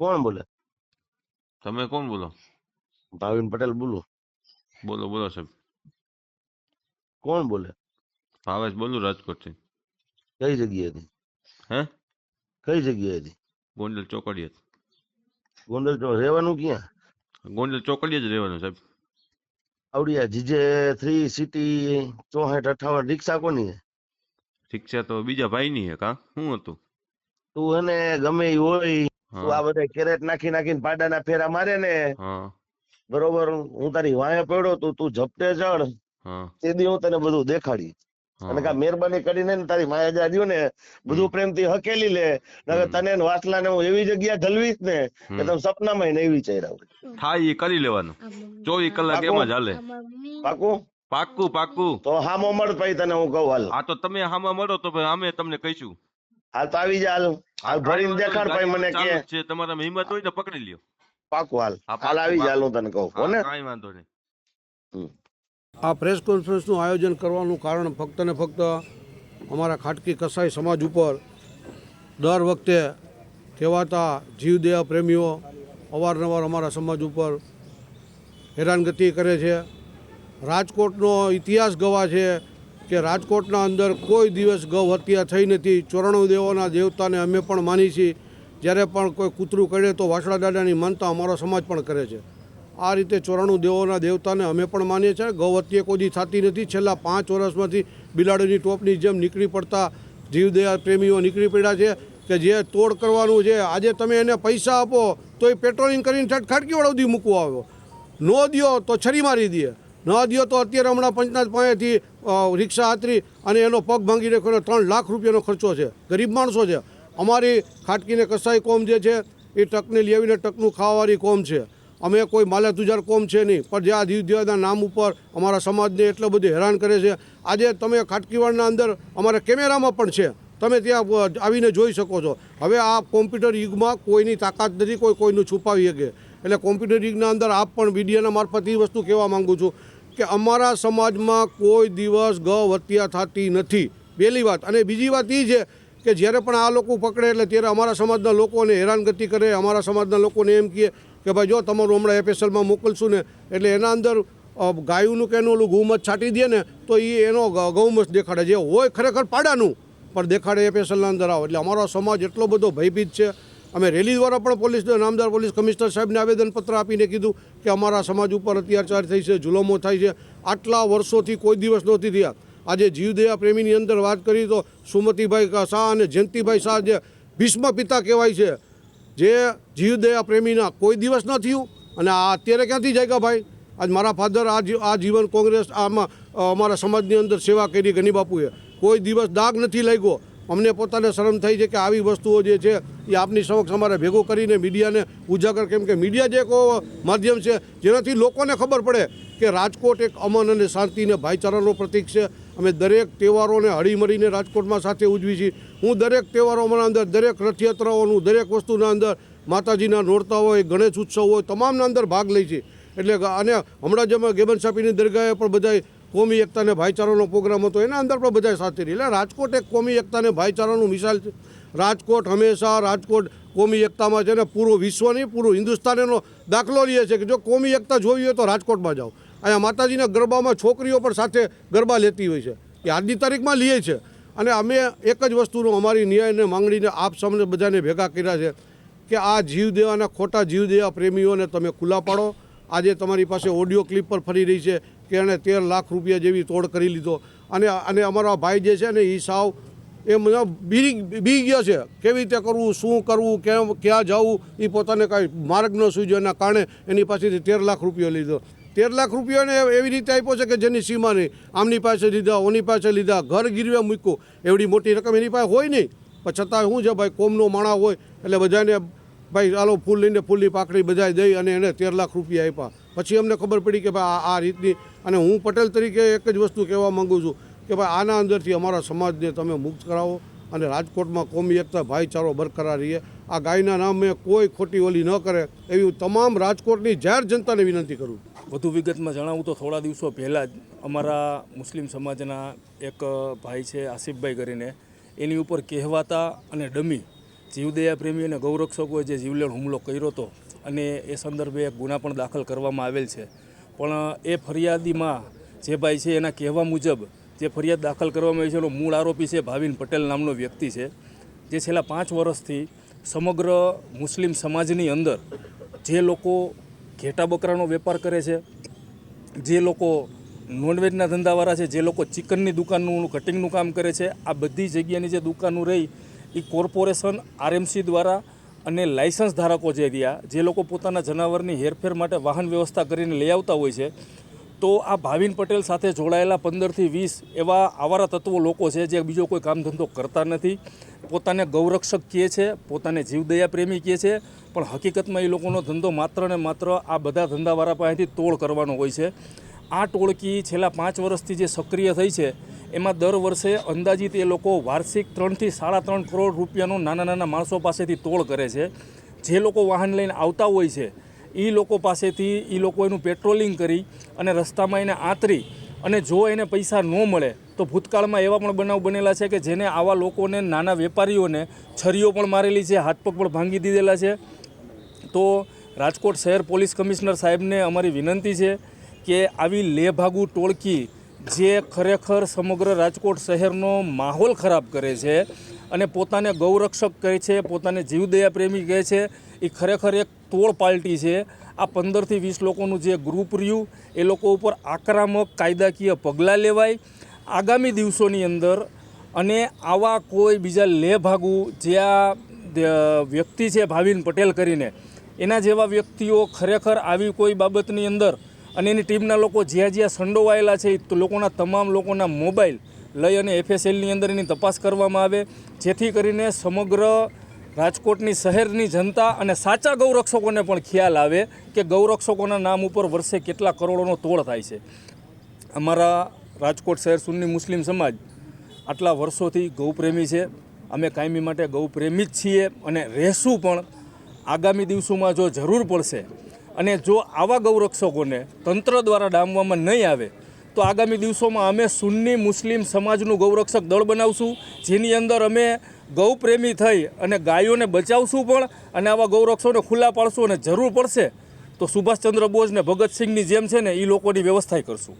કોણ બોલે? તમે કોણ બોલો? ભાવિન પટેલ બોલું. બોલો બોલો સાહેબ. કોણ બોલે? ભાવેશ બોલું રાજકોટથી. કઈ જગ્યાએથી હે? કઈ જગ્યાએથી ગોંડલ ચોકડીએ ગોંડલ તો રહેવાનું ક્યાં? ગોંડલ ચોકડીએ જ રહેવાનું સાહેબ. આવડિયા જીજે થ્રી સિટી ચોસઠ અઠાવન રિક્ષા કોની છે? રિક્ષા તો બીજા ભાઈની હે કા? શું હતું? તું એને ગમે ઈ હોય. તું આ હા બધા કેરેટ નાખી નાખીને પાડાના ફેરા મારે ને બરોબર હું તારી વાંહે પડ્યો તું તું ઝપટે ચડ. હા. તે દી હું તને બધું દેખાડી. અને કા મહેરબાની કરીને ને તારી માયા જા ને બધું પ્રેમથી હકેલી લે. નકર તને વાસલા ને હું એવી જગ્યા ઢલવીશ ને કે તમે સપનામાં નહીં વિચાર્યા હોય થાય એ કરી લેવાનું. ચોવીસ કલાક પાકું? એમાં જ હાલે. પાકું? પાક્કું પાક્કું તો હામો મળ પછી તને હું કહું હાલ. હા તો તમે હામો મળો તો ભાઈ અમે તમને કહીશું. હાલ તો આવી જા હાલ. હાલ ભરીને દેખાડ ભાઈ મને કે છે તમારામાં હિંમત હોય તો પકડી લ્યો. પાકું હાલ. હાલ આવી જાય હું તને કહું હો ને કાંઈ વાંધો નહીં. આ પ્રેસ કોન્ફરન્સનું આયોજન કરવાનું કારણ ફક્ત ને ફક્ત અમારા ખાટકી કસાઈ સમાજ ઉપર દર વખતે કહેવાતા જીવદેહ પ્રેમીઓ અવારનવાર અમારા સમાજ ઉપર હેરાનગતિ કરે છે. રાજકોટનો ઇતિહાસ ગવા છે. કે રાજકોટના અંદર કોઈ દિવસ ગૌ હત્યા થઈ નથી. ચોરાણું દેવોના દેવતાને અમે પણ માની છીએ. જ્યારે પણ કોઈ કૂતરું કરે તો વાસણા દાદાની માનતા અમારો સમાજ પણ કરે છે. આ રીતે ચોરાણું દેવોના દેવતાને અમે પણ માનીએ છીએ. ગૌ હત્યા કોઈ થતી નથી. છેલ્લા પાંચ વર્ષમાંથી બિલાડીની ટોપની જેમ નીકળી પડતા જીવદયા પ્રેમીઓ નીકળી પડ્યા છે કે જે તોડ કરવાનું છે. આજે તમે એને પૈસા આપો તો એ પેટ્રોલિંગ કરીને ઠેઠ ખાડકીવાળા સુધી મૂકવા આવ્યો. ન દ્યો તો છરી મારી દે. ન દ્યો તો અત્યારે હમણાં પંચનાથ પાસેથી અ, રિક્ષા હાતરી અને એનો પગ ભાંગી નાખ્યો ત્રણ લાખ રૂપિયાનો ખર્ચો છે. ગરીબ માણસો છે. અમારી ખાટકીને કસાઈ કોમ જે છે એ ટકને લેવીને ટકનું ખાવાવાળી કોમ છે. અમે કોઈ માલે તુજાર કોમ છે નહીં પણ જે આ દીવદેવના નામ ઉપર અમારા સમાજને એટલો બધું હેરાન કરે છે. આજે તમે ખાટકીવાડના અંદર અમારા કેમેરામાં પણ છે. તમે ત્યાં આવીને જોઈ શકો છો. હવે આ કોમ્પ્યુટર યુગમાં કોઈની તાકાત નથી કોઈ કોઈનું છુપાવી શકે. એટલે કોમ્પ્યુટર યુગના અંદર આપ પણ મીડિયાના મારફત એ વસ્તુ કહેવા માંગુ છું. કે અમારા સમાજમાં કોઈ દિવસ ગૌ હત્યા થતી નથી. પહેલી વાત. અને બીજી વાત એ છે કે જ્યારે પણ આ લોકો પકડે એટલે ત્યારે અમારા સમાજના લોકોને હેરાનગતિ કરે. અમારા સમાજના લોકોને એમ કહે કે ભાઈ જો તમારું હમણાં એફએસએલમાં મોકલશું ને એટલે એના અંદર ગાયુંનું કે એનું ઓલું ગૌમત છાંટી દે ને તો એ એનો ગૌમત દેખાડે. જે હોય ખરેખર પાડાનું, પણ દેખાડે એફએસએલના અંદર આવો. એટલે અમારો સમાજ એટલો બધો ભયભીત છે. અમે રેલી દ્વારા પણ પોલીસ, નામદાર પોલીસ કમિશનર સાહેબને આવેદનપત્ર આપીને કીધું કે અમારા સમાજ ઉપર અત્યાચાર થઈ છે, જુલમો થાય છે. આટલા વર્ષોથી કોઈ દિવસ નહોતી થયા. આજે જીવદયા પ્રેમીની અંદર વાત કરી તો સુમતીભાઈ શાહ અને જયંતિભાઈ શાહ જે ભીષ્મ પિતા કહેવાય છે, જે જીવદયા પ્રેમીના કોઈ દિવસ ન થયું અને આ અત્યારે ક્યાંથી જાગ્યા ભાઈ? આજ મારા ફાધર, આ આ જીવન કોંગ્રેસ, આમાં અમારા સમાજની અંદર સેવા કરી ગની બાપુએ. કોઈ દિવસ દાગ નથી લાગ્યો. અમને પોતાને શરમ થઈ છે કે આવી વસ્તુઓ જે છે એ આપની સમક્ષ અમારે ભેગું કરીને મીડિયાને ઉજાગર, કેમ કે મીડિયા જે એક માધ્યમ છે, જેનાથી લોકોને ખબર પડે કે રાજકોટ એક અમન અને શાંતિ અને ભાઈચારાનો પ્રતીક છે. અમે દરેક તહેવારોને હળીમળીને રાજકોટમાં સાથે ઉજવી છીએ. હું દરેક તહેવારોમાં અંદર, દરેક રથયાત્રાઓનું, દરેક વસ્તુના અંદર માતાજીના નોરતા હોય, ગણેશ ઉત્સવ હોય, તમામના અંદર ભાગ લઈ છે એટલે અને હમણાં જ અમે ગેબન સાપીની દરગાહે પણ બધાય કોમી એકતાને ભાઈચારાનો પ્રોગ્રામ હતો, એના અંદર પણ બધાએ સાથે રહી એટલે રાજકોટ એક કોમી એકતાને ભાઈચારાનું મિસાલ છે. રાજકોટ હંમેશા રાજકોટ કોમી એકતામાં છે ને પૂરું વિશ્વ નહીં પૂરું હિન્દુસ્તાન એનો દાખલો લે છે કે જો કોમી એકતા જોવી હોય તો રાજકોટમાં જાઓ. અહીંયા માતાજીના ગરબામાં છોકરીઓ પણ સાથે ગરબા લેતી હોય છે, એ આજની તારીખમાં લઈએ છે. અને અમે એક જ વસ્તુનું અમારી ન્યાયને માંગણીને આપ સામે બધાને ભેગા કર્યા છે કે આ જીવ દેવાના ખોટા જીવ દેવા પ્રેમીઓને તમે ખુલ્લા પાડો. આજે તમારી પાસે ઓડિયો ક્લિપ પર ફરી રહી છે કે એણે તેર લાખ રૂપિયા જેવી તોડ કરી લીધો. અને અને અમારા ભાઈ જે છે ને એ સાવ એ મને બી બી ગયા છે. કેવી રીતે કરવું, શું કરવું, કેમ, ક્યાં જવું એ પોતાને કાંઈ માર્ગ ન સૂજ્યો. એના કારણે એની પાસેથી તેર લાખ રૂપિયો લીધો. તેર લાખ રૂપિયાને એવી રીતે આપ્યો છે કે જેની સીમા નહીં. આમની પાસે લીધા, ઓની પાસે લીધા, ઘર ગીરવે મૂક્યું. એવડી મોટી રકમ એની પાસે હોય નહીં. પણ છતાં શું છે ભાઈ, કોમનો માણા હોય, એટલે બધાને ભાઈ ચાલો ફૂલ લઈને ફૂલની પાકડી બધા દઈ અને એને તેર લાખ રૂપિયા આપ્યા. પછી અમને ખબર પડી કે ભાઈ આ રીતની અને હું પટેલ તરીકે એક જ વસ્તુ કહેવા માગું છું. કે ભાઈ આના અંદરથી અમારા સમાજને તમે મુક્ત કરાવો અને રાજકોટમાં કોમી એકતા ભાઈચારો બરકરાર રહીએ આ ગાયના નામે કોઈ ખોટી ઓલી ન કરે એવી તમામ રાજકોટની જાહેર જનતાને વિનંતી કરું વધુ વિગતમાં જણાવું તો થોડા દિવસો પહેલાં જ અમારા મુસ્લિમ સમાજના એક ભાઈ છે, આસિફભાઈ કરીને, એની ઉપર કહેવાતા અને ડમી જીવદયા પ્રેમી અને ગૌરક્ષકોએ જે જીવલેણ હુમલો કર્યો હતો અને એ સંદર્ભે એક ગુના પણ દાખલ કરવામાં આવેલ છે. પણ એ ફરિયાદીમાં જે ભાઈ છે એના કહેવા મુજબ જે ફરિયાદ દાખલ કરવામાં આવી છે એનો મૂળ આરોપી છે ભાવિન પટેલ નામનો વ્યક્તિ છે, જે છેલ્લા પાંચ વર્ષથી સમગ્ર મુસ્લિમ સમાજની અંદર જે લોકો ઘેટા બકરાનો વેપાર કરે છે, જે લોકો નોનવેજના ધંધાવાળા છે, જે લોકો ચિકનની દુકાનનું કટિંગનું કામ કરે છે, આ બધી જગ્યાની જે દુકાનો રહી, એ કોર્પોરેશન, આરએમસી દ્વારા અને લાઇસન્સ ધારકો જે રહ્યા, જે લોકો પોતાના જનાવરની હેરફેર માટે વાહન વ્યવસ્થા કરીને લઈ આવતા હોય છે તો આ ભાવિન પટેલ સાથે જોડાયેલા પંદરથી વીસ એવા આવારા તત્વો લોકો છે જે બીજો કોઈ કામ ધંધો કરતા નથી. પોતાને ગૌરક્ષક કહે છે, પોતાને જીવદયા પ્રેમી કહે છે, પણ હકીકતમાં એ લોકોનો ધંધો માત્ર ને માત્ર આ બધા ધંધાવાળા પાસેથી તોડ કરવાનો હોય છે. આ ટોળકી છેલ્લા પાંચ વર્ષથી જે સક્રિય થઈ છે, એમાં દર વર્ષે અંદાજિત એ લોકો વાર્ષિક ત્રણથી સાડા ત્રણ કરોડ રૂપિયાનો નાના નાના માણસો પાસેથી તોડ કરે છે. જે લોકો વાહન લઈને આવતા હોય છે એ લોકો પાસેથી એ લોકો એનું પેટ્રોલિંગ કરી અને રસ્તામાં એને આતરી અને જો એને પૈસા ન મળે, તો ભૂતકાળમાં એવા પણ બનાવ બનેલા છે કે જેને આવા લોકોને, નાના વેપારીઓને છરીઓ પણ મારેલી છે, હાથ પગ પણ ભાંગી દીધેલા છે. તો રાજકોટ શહેર પોલીસ કમિશનર સાહેબને અમારી વિનંતી છે કે આવી લેભાગુ ટોળકી જે ખરેખર સમગ્ર રાજકોટ શહેરનો માહોલ ખરાબ કરે છે અને પોતાને ગૌરક્ષક કહે છે, પોતાને જીવદયા પ્રેમી કહે છે. એ ખરેખર એક તોડ પાર્ટી છે. આ પંદરથી વીસ લોકોનું જે ગ્રુપ રહ્યું, એ લોકો ઉપર આક્રમક, કાયદાકીય પગલાં લેવાય. આગામી દિવસોની અંદર અને આવા કોઈ બીજા લેભાગુ જે આ વ્યક્તિ છે, ભાવિન પટેલ કરીને, એના જેવા વ્યક્તિઓ ખરેખર આવી કોઈ બાબતની અંદર અને એની ટીમના લોકો જ્યાં જ્યાં સંડોવાયેલા છે એ લોકોના તમામ લોકોના મોબાઈલ લઈ અને એફએસએલની અંદર એની તપાસ કરવામાં આવે. જેથી કરીને સમગ્ર રાજકોટની શહેરની જનતા અને સાચા ગૌરક્ષકોને પણ ખ્યાલ આવે કે ગૌરક્ષકોના નામ ઉપર વર્ષે કેટલા કરોડોનો તોડ થાય છે. અમારા રાજકોટ શહેર સુન્ની મુસ્લિમ સમાજ આટલા વર્ષોથી ગૌપ્રેમી છે. અમે કાયમી માટે ગૌપ્રેમી જ છીએ અને રહેશું પણ આગામી દિવસોમાં જો જરૂર પડશે અને જો આવા ગૌરક્ષકોને તંત્ર દ્વારા ડામવામાં નહીં આવે તો આગામી દિવસોમાં અમે સુન્ની મુસ્લિમ સમાજનું ગૌરક્ષક દળ બનાવશું, જેની અંદર અમે ગૌપ્રેમી થઈ અને ગાયોને બચાવશું પણ અને આવા ગૌરક્ષોને ખુલ્લા પાડશું અને જરૂર પડશે તો સુભાષચંદ્ર બોઝ ને ભગતસિંહની જેમ છે ને એ લોકોની વ્યવસ્થા કરશું.